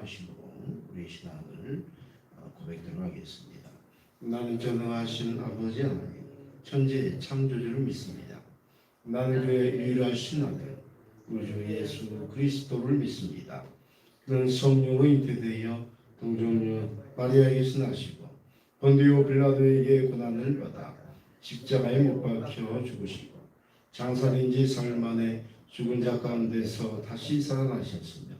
기념하시고 우리 신앙을 어, 고백하도록 하겠습니다. 나는 전능하신 아버지 하나님 천지의 창조주를 믿습니다. 나는 그의 유일하신 아들 우리 주 예수 그리스도를 믿습니다. 그는 성령의 잉태되어 동정녀 마리아에게서 나시고 본디오 빌라도에게 고난을 받아 십자가에 못 박혀 죽으시고 장사된 지 사흘 만에 죽은 자 가운데서 다시 살아나셨으며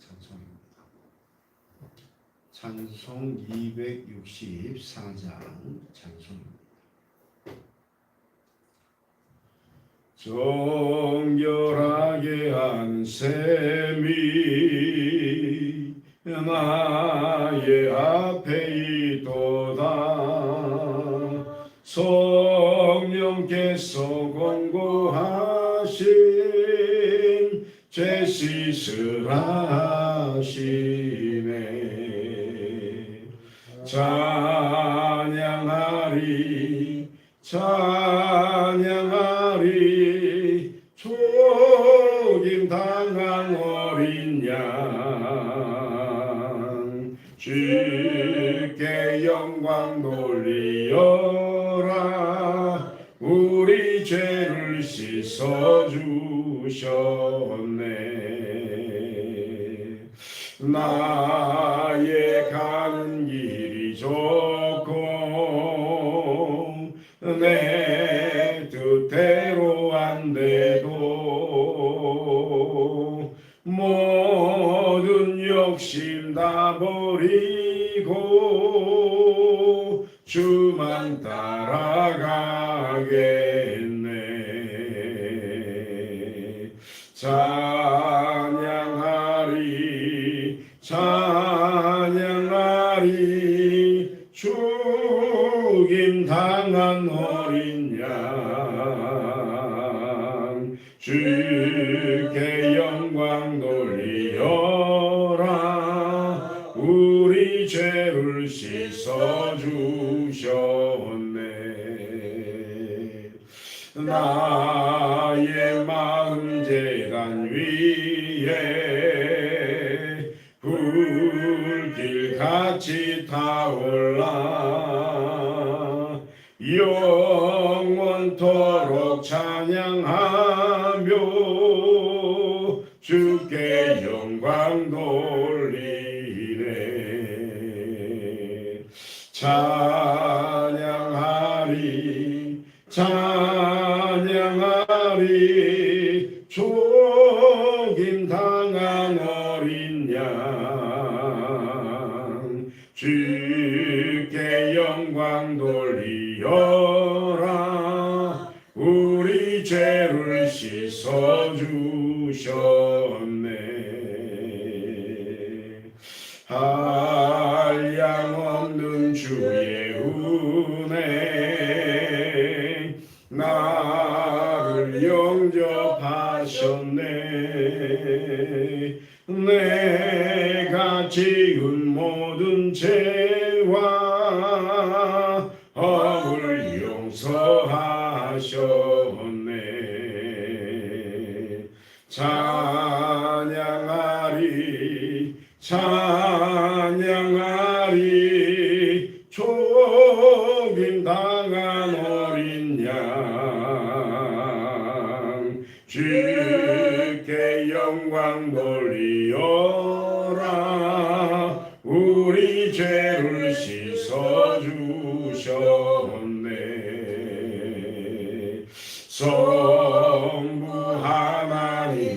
찬송입니다. 찬송 264장 찬송입니다. 정결하게 한 셈이 나의 앞에 있도다 성 씻을 하시네. 찬양하리 찬양하리. 초김 당한 어린 양. 주께 영광 돌리어라. 우리 죄를 씻어 주셨네 나의 가는 길이 좋고 내 뜻대로 안 돼도 모든 욕심 다 버리고 주 주셨 조 용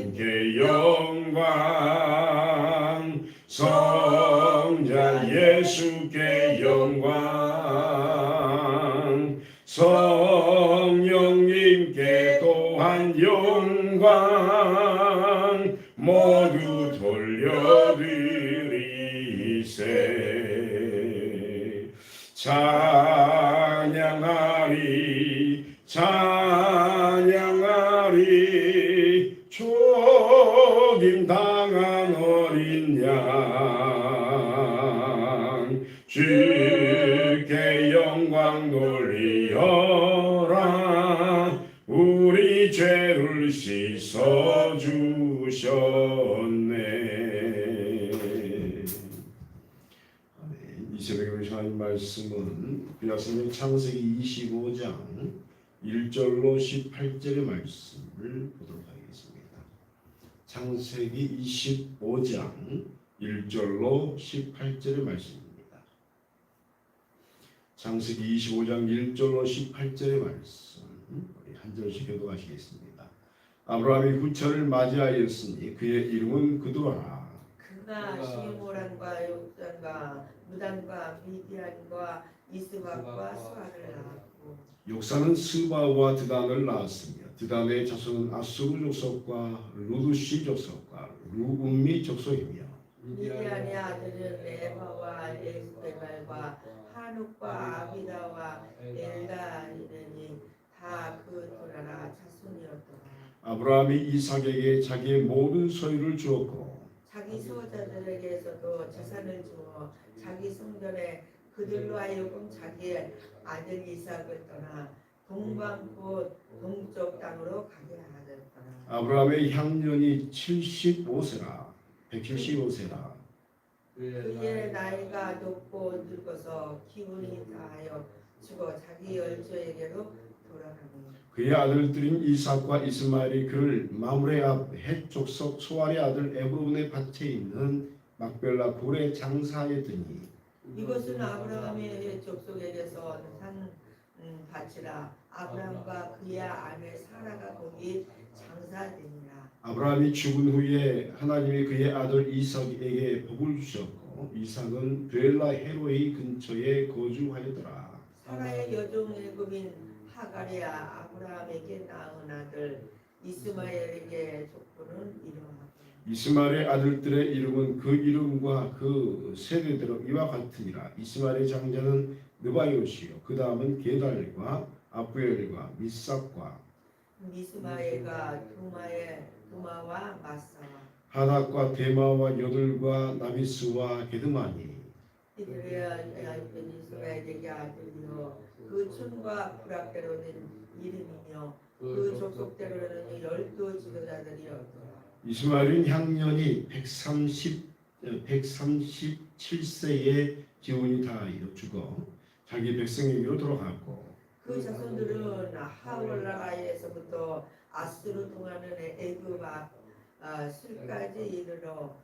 하나님께 영광. 성 영광 돌리어라 우리 죄를 씻어 주셨네. 이 새벽에 우리 하나님 말씀은 구약성경 창세기 25장 1절로 18절의 말씀을 보도록 하겠습니다. 창세기 25장 1절로 18절의 말씀 창세기 25장 1절로 18절의 말씀 우리 한 절씩 교도하시겠습니다. 아브라함이 후처를 맞이하였으니 그의 이름은 그도라. 그가 시모란과 욕단과 무단과 미디안과 이스박과 수아를 낳았고 욕사는 스바와 드단을 낳았으며 드단의 자손은 아수르 족속과 루두시 족속과 루움미 족속이며 미디안의 아들은 에바와 에스베발과 한욱과 아비다와 엘다이니 다그 도라라. 자손이었더라. 아브라함이 이삭에게 자기의 모든 소유를 주었고 자기 수호자들에게서도 재산을 주어 자기 성전에 그들로 하여금 자기의 아들 이삭을 떠나 동방꽃 동쪽 땅으로 가게 하였더라. 아브라함의 향년이 75세라. 175세라 그의 나이가 높고 늙어서 기운이 다하여 죽어 자기 열조에게로 돌아가니 그의 아들들인 이삭과 이스마엘이 그를 마므레 앞 헷 족속 소알의 아들 에브론의 밭에 있는 막벨라 굴에 장사하였더니 이것은 아브라함의 족속에게서 산 음, 밭이라 아브라함과 그의 아내 사라가 거기 장사되니라 아브라함이 죽은 후에 하나님이 그의 아들 이삭에게 복을 주셨고 이삭은 베엘라 헤로의 근처에 거주하였더라. 사라의 여종 애굽인 하가리아 아브라함에게 낳은 아들 이스마엘에게 족보는 이러하고 이스마엘의 아들들의 이름은 그 이름과 그 세대대로 이와 같으니라. 이스마엘의 장자는 느바요시요. 그 다음은 게달과 아부엘과 미삭과 미스마엘과 두마의 두마와 마사와 하닥과 데마와 여들과 나비스와 게드마니. 이들의 이스라엘에게 아들이요 그 촌과 부락대로는 이름이며 그 족속대로는 열두 지도자들이었더라 이스마엘은 향년이 130 137세에 기운이 다하여 죽어 자기 백성에게로 돌아갔고 그 자손들은 하월라가에서부터 아스로 통하는 앞 아, 술까지 이르러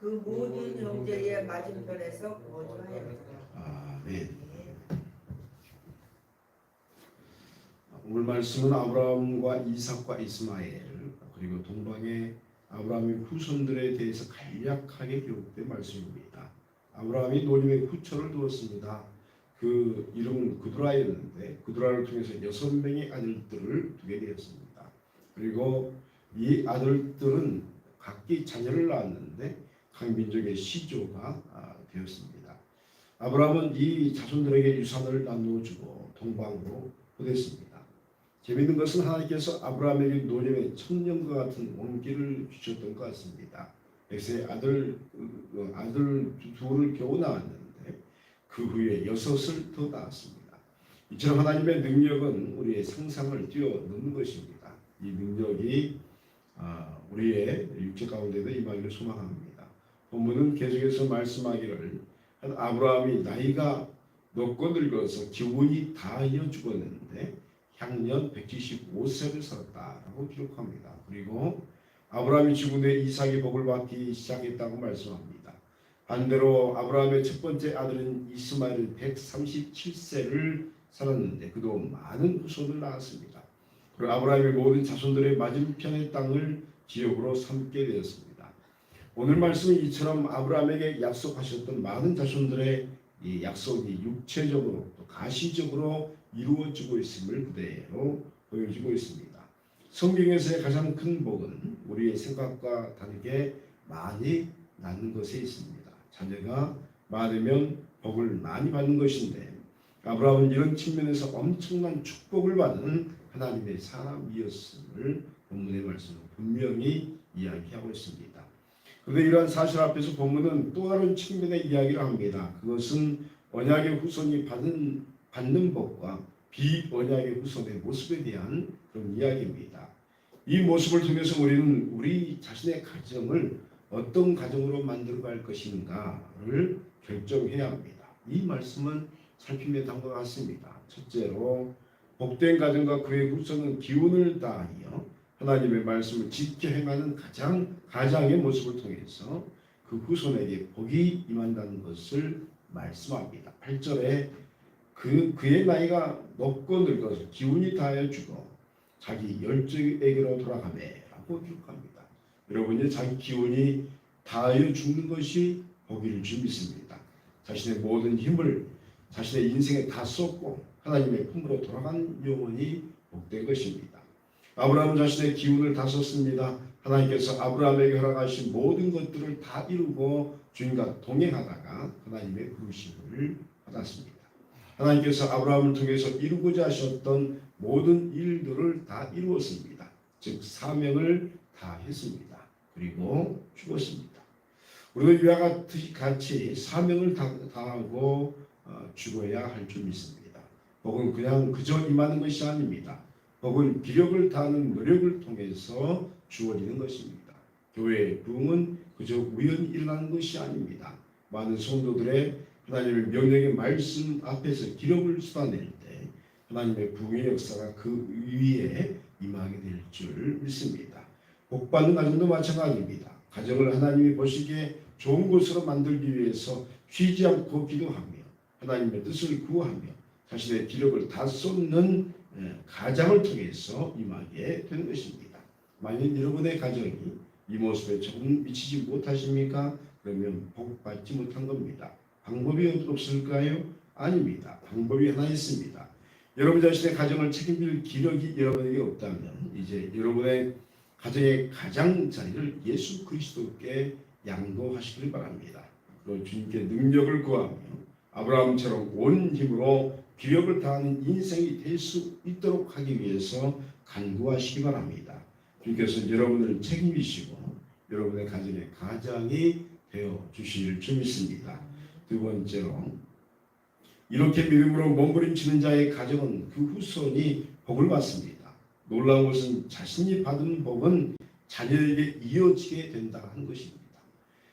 그 모든 형제의 맞은편에서 거주하였더라 아멘. 오늘 말씀은 아브라함과 이삭과 이스마엘 그리고 동방의 아브라함의 후손들에 대해서 간략하게 기록된 말씀입니다. 아브라함이 노림의 후처를 두었습니다. 그 이름은 구드라였는데 구드라를 통해서 여섯 명의 아들들을 두게 되었습니다. 그리고 이 아들들은 각기 자녀를 낳았는데 각 민족의 시조가 아, 되었습니다. 아브라함은 이 자손들에게 유산을 나누어 주고 동방으로 보냈습니다. 재미있는 것은 하나님께서 아브라함에게 노년의 천년과 같은 원기를 주셨던 것 같습니다. 백세 아들 어, 아들 둘을 겨우 낳았는데 그 후에 여섯을 더 낳았습니다. 이처럼 하나님의 능력은 우리의 상상을 뛰어넘는 것입니다. 이 능력이 아, 우리의 육체 가운데도 임하기를 소망합니다. 본문은 계속해서 말씀하기를 아브라함이 나이가 높고 늙어서 기운이 다하여 죽었는데 향년 175세를 살았다라고 기록합니다. 그리고 아브라함이 죽은 후에 이삭이 복을 받기 시작했다고 말씀합니다. 반대로 아브라함의 첫 번째 아들은 이스마엘은 137세를 살았는데 그도 많은 후손을 낳았습니다. 그리고 아브라함의 모든 자손들의 맞은편의 땅을 지역으로 삼게 되었습니다. 오늘 말씀은 이처럼 아브라함에게 약속하셨던 많은 자손들의 이 약속이 육체적으로 또 가시적으로 이루어지고 있음을 그대로 보여주고 있습니다. 성경에서의 가장 큰 복은 우리의 생각과 다르게 많이 낳는 것에 있습니다. 자녀가 많으면 복을 많이 받는 것인데 아브라함은 이런 측면에서 엄청난 축복을 받은 하나님의 사람이었음을 본문의 말씀으로 분명히 이야기하고 있습니다. 그런데 이러한 사실 앞에서 본문은 또 다른 측면의 이야기를 합니다. 그것은 언약의 후손이 받은 받는 법과 비언약의 후손의 모습에 대한 그런 이야기입니다. 이 모습을 통해서 우리는 우리 자신의 가정을 어떤 가정으로 만들어갈 것인가를 결정해야 합니다. 이 말씀은 살피면 다음과 같습니다. 첫째로 복된 가정과 그의 후손은 기운을 다하여 하나님의 말씀을 지켜 행하는 가장 가장의 모습을 통해서 그 후손에게 복이 임한다는 것을 말씀합니다. 8절에 그 그의 나이가 높고 늙어서 기운이 다하여 죽어 자기 열정에게로 돌아가매라고 기록합니다. 여러분이 자기 기운이 다하여 죽는 것이 복일 줄 믿습니다. 자신의 모든 힘을 자신의 인생에 다 쏟고 하나님의 품으로 돌아간 영혼이 복된 것입니다. 아브라함은 자신의 기운을 다 썼습니다. 하나님께서 아브라함에게 허락하신 모든 것들을 다 이루고 주님과 동행하다가 하나님의 부르심을 받았습니다. 하나님께서 아브라함을 통해서 이루고자 하셨던 모든 일들을 다 이루었습니다. 즉 사명을 다 했습니다. 그리고 죽었습니다. 우리도 이와 같이 사명을 다, 다하고 어, 죽어야 할 줄 믿습니다. 복은 그냥 그저 임하는 것이 아닙니다. 복은 기력을 다하는 노력을 통해서 주어지는 것입니다. 교회의 부흥은 그저 우연히 일어나는 것이 아닙니다. 많은 성도들의 하나님의 명령의 말씀 앞에서 기력을 쏟아낼 때 하나님의 부흥의 역사가 그 위에 임하게 될 줄 믿습니다. 복 받는 가정도 마찬가지입니다. 가정을 하나님이 보시기에 좋은 곳으로 만들기 위해서 쉬지 않고 기도하며 하나님의 뜻을 구하며 자신의 기력을 다 쏟는 예, 가장을 통해서 임하게 되는 것입니다. 만약 여러분의 가정이 이 모습에 조금 미치지 못하십니까? 그러면 복 받지 못한 겁니다. 방법이 없을까요? 아닙니다. 방법이 하나 있습니다. 여러분 자신의 가정을 책임질 기력이 여러분에게 없다면 이제 여러분의 가정의 가장 자리를 예수 그리스도께 양도하시길 바랍니다. 그리고 주님께 능력을 구하며 아브라함처럼 온 힘으로 기력을 다하는 인생이 될 수 있도록 하기 위해서 간구하시기 바랍니다. 주님께서 여러분을 책임지시고 여러분의 가정의 가장이 되어 주실 줄 믿습니다. 두 번째로 이렇게 믿음으로 몸부림치는 자의 가정은 그 후손이 복을 받습니다. 놀라운 것은 자신이 받은 복은 자녀에게 이어지게 된다 는 것입니다.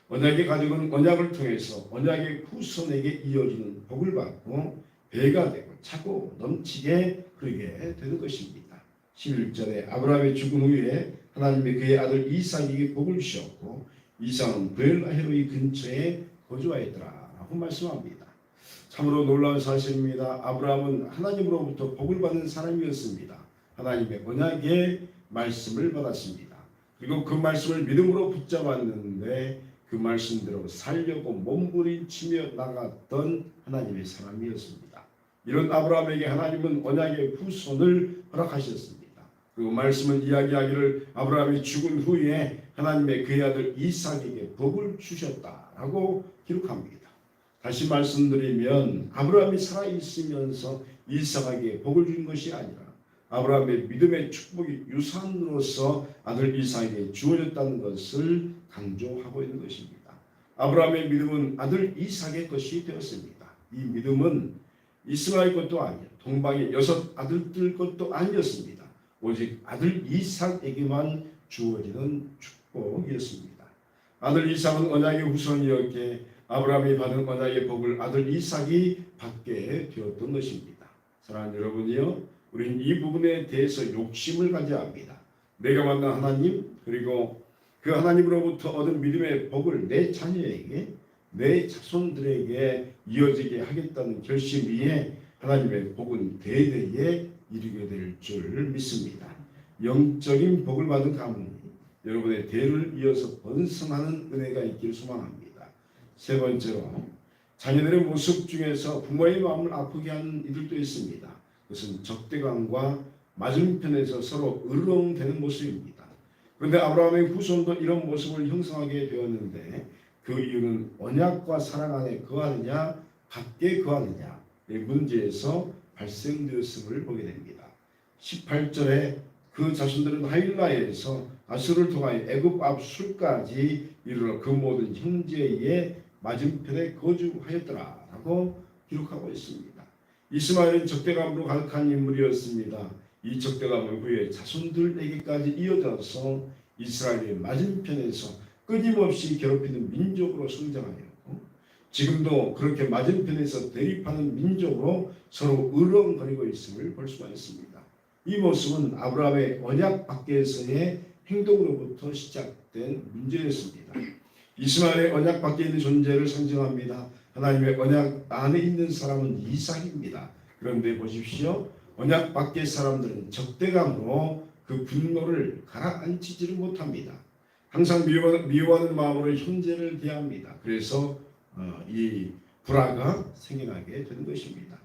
언약의 가정은 언약을 통해서 언약의 후손에게 이어지는 복을 받고 배가 되고 차고 넘치게 흐르게 되는 것입니다. 11절에 아브라함의 죽은 후에 하나님이 그의 아들 이삭에게 복을 주셨고 이삭은 브엘라헤로이 근처에 거주하였더라 라고 말씀합니다. 참으로 놀라운 사실입니다. 아브라함은 하나님으로부터 복을 받는 사람이었습니다. 하나님의 언약의 말씀을 받았습니다. 그리고 그 말씀을 믿음으로 붙잡았는데 그 말씀대로 살려고 몸부림치며 나갔던 하나님의 사람이었습니다. 이런 아브라함에게 하나님은 언약의 후손을 허락하셨습니다. 그리고 말씀은 이야기하기를 아브라함이 죽은 후에 하나님의 그의 아들 이삭에게 복을 주셨다라고 기록합니다. 다시 말씀드리면 아브라함이 살아 있으면서 이삭에게 복을 준 것이 아니라 아브라함의 믿음의 축복이 유산으로서 아들 이삭에게 주어졌다는 것을 강조하고 있는 것입니다. 아브라함의 믿음은 아들 이삭의 것이 되었습니다. 이 믿음은 이스라엘 것도 아니요 동방의 여섯 아들들 것도 아니었습니다. 오직 아들 이삭에게만 주어지는 축복이었습니다. 아들 이삭은 언약의 후손이었기에 아브라함이 받은 언약의 복을 아들 이삭이 받게 되었던 것입니다. 사랑하는 여러분이요, 우리는 이 부분에 대해서 욕심을 가져야 합니다. 내가 만난 하나님 그리고 그 하나님으로부터 얻은 믿음의 복을 내 자녀에게 내 자손들에게 이어지게 하겠다는 결심 위에 하나님의 복은 대대에 이르게 될 줄 믿습니다. 영적인 복을 받은 가문이 여러분의 대를 이어서 번성하는 은혜가 있기를 소망합니다. 세 번째로 자녀들의 모습 중에서 부모의 마음을 아프게 하는 이들도 있습니다. 그것은 적대감과 맞은편에서 서로 으르렁대는 모습입니다. 그런데 아브라함의 후손도 이런 모습을 형성하게 되었는데 그 이유는 언약과 사랑 안에 거하느냐 밖에 거하느냐 의 문제에서 발생되었음을 보게 됩니다. 18절에 그 자손들은 하일라에서 아수를 통하여 애굽 앞 술까지 이르러 그 모든 형제의 맞은편에 거주하였더라라고 기록하고 있습니다. 이스마엘은 적대감으로 가득한 인물이었습니다. 이 적대감은 그의 자손들에게까지 이어져서 이스라엘의 맞은편에서 끊임없이 괴롭히는 민족으로 성장하였고 지금도 그렇게 맞은편에서 대립하는 민족으로 서로 으렁거리고 있음을 볼 수가 있습니다. 이 모습은 아브라함의 언약 밖에서의 행동으로부터 시작된 문제였습니다. 이스마엘의 언약 밖에 있는 존재를 상징합니다. 하나님의 언약 안에 있는 사람은 이삭입니다. 그런데 보십시오. 언약 밖의 사람들은 적대감으로 그 분노를 가라앉히지를 못합니다. 항상 미워하는, 미워 하는 마음으로 형제를 대합니다. 그래서 어, 이 불화가 생겨나게 되는 것입니다.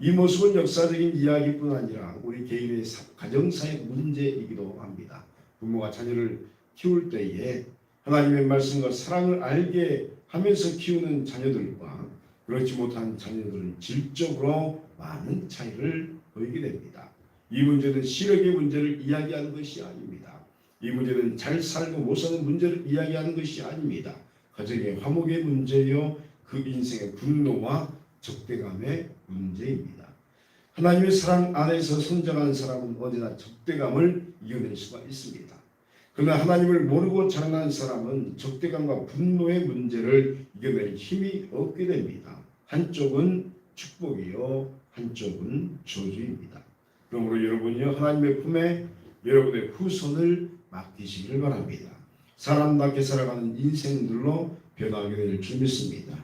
이 모습은 역사적인 이야기뿐 아니라 우리 개인의 사- 가정사의 문제이기도 합니다. 부모가 자녀를 키울 때에 하나님의 말씀과 사랑을 알게 하면서 키우는 자녀들과 그렇지 못한 자녀들은 질적으로 많은 차이를 보이게 됩니다. 이 문제는 시력의 문제를 이야기하는 것이 아닙니다. 이 문제는 잘 살고 못 사는 문제를 이야기하는 것이 아닙니다. 가정의 화목의 문제요, 그 인생의 분노와 적대감의 문제입니다. 하나님의 사랑 안에서 성장한 사람은 언제나 적대감을 이겨낼 수가 있습니다. 그러나 하나님을 모르고 자라난 사람은 적대감과 분노의 문제를 이겨낼 힘이 없게 됩니다. 한쪽은 축복이요, 한쪽은 저주입니다. 그러므로 여러분이요 하나님의 품에 여러분의 후손을 맡기시기를 바랍니다. 사람답게 살아가는 인생들로 변하게 될 줄 믿습니다.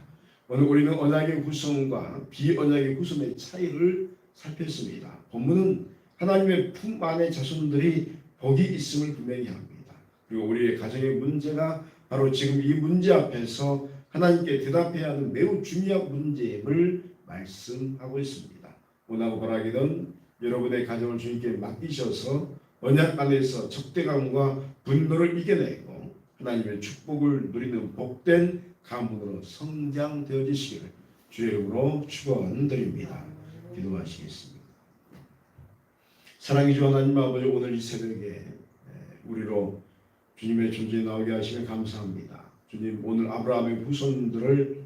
오늘 우리는 언약의 후손과 비언약의 후손의 차이를 살폈습니다. 본문은 하나님의 품 안에 자손들이 복이 있음을 분명히 합니다. 그리고 우리의 가정의 문제가 바로 지금 이 문제 앞에서 하나님께 대답해야 하는 매우 중요한 문제임을 말씀하고 있습니다. 원하고 바라기던 여러분의 가정을 주님께 맡기셔서 언약 안에서 적대감과 분노를 이겨내고 하나님의 축복을 누리는 복된 가문으로 성장되어지시기를 주의 이름으로 축원드립니다. 기도하시겠습니다. 사랑이 주 하나님 아버지 오늘 이 새벽에 우리로 주님의 존재 나오게 하시면 감사합니다. 주님 오늘 아브라함의 후손들을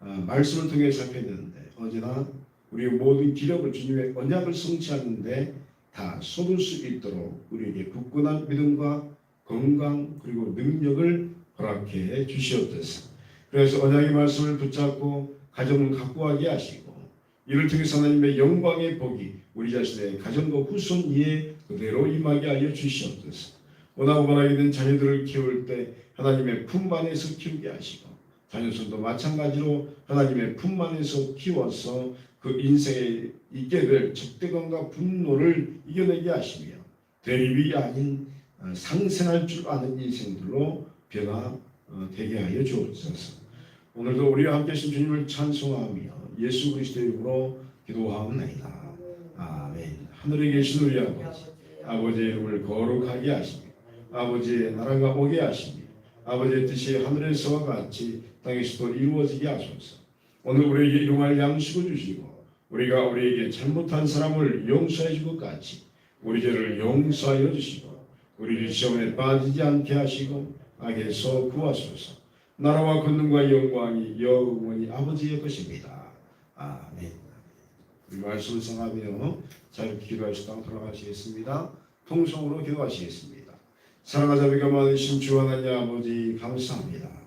아, 말씀을 통해 살펴냈는데 언제나 우리의 모든 기력을 주님의 언약을 성취하는데 다 쏟을 수 있도록 우리에게 굳건한 믿음과 건강 그리고 능력을 허락해 주시옵소서. 그래서 언약의 말씀을 붙잡고 가정을 갖고하게 하시고 이를 통해서 하나님의 영광의 복이 우리 자신의 가정과 후손 위에 그대로 임하게 하여 주시옵소서. 원하고 바라게 된 자녀들을 키울 때 하나님의 품 안에서 키우게 하시고 자녀손도 마찬가지로 하나님의 품 안에서 키워서 그 인생에 있게 될 적대감과 분노를 이겨내게 하시며 대립이 아닌 어, 상생할 줄 아는 인생들로 변화되게 하여 주옵소서. 오늘도 우리와 함께 하신 주님을 찬송하며 예수 그리스도의 이름으로 기도하옵나이다. 아멘. 하늘에 계신 우리 아버지, 아버지의 이름을 거룩하게 하시며 아버지의 나라가 오게 하시며 아버지의 뜻이 하늘에서와 같이 땅에서도 이루어지게 하소서. 오늘 우리에게 용할 양식을 주시고 우리가 우리에게 잘못한 사람을 용서해 줄 것 같이 우리 죄를 용서하여 주시고 우리를 시험에 빠지지 않게 하시고 악에서 구하소서. 나라와 권능과 영광이 영원히 아버지의 것입니다. 아멘. 우리 말씀을 성하며 자유롭게 기도하시다 돌아가시겠습니다. 통성으로 기도하시겠습니다. 사랑하자 비가 많으신 주 하나님 아버지 감사합니다.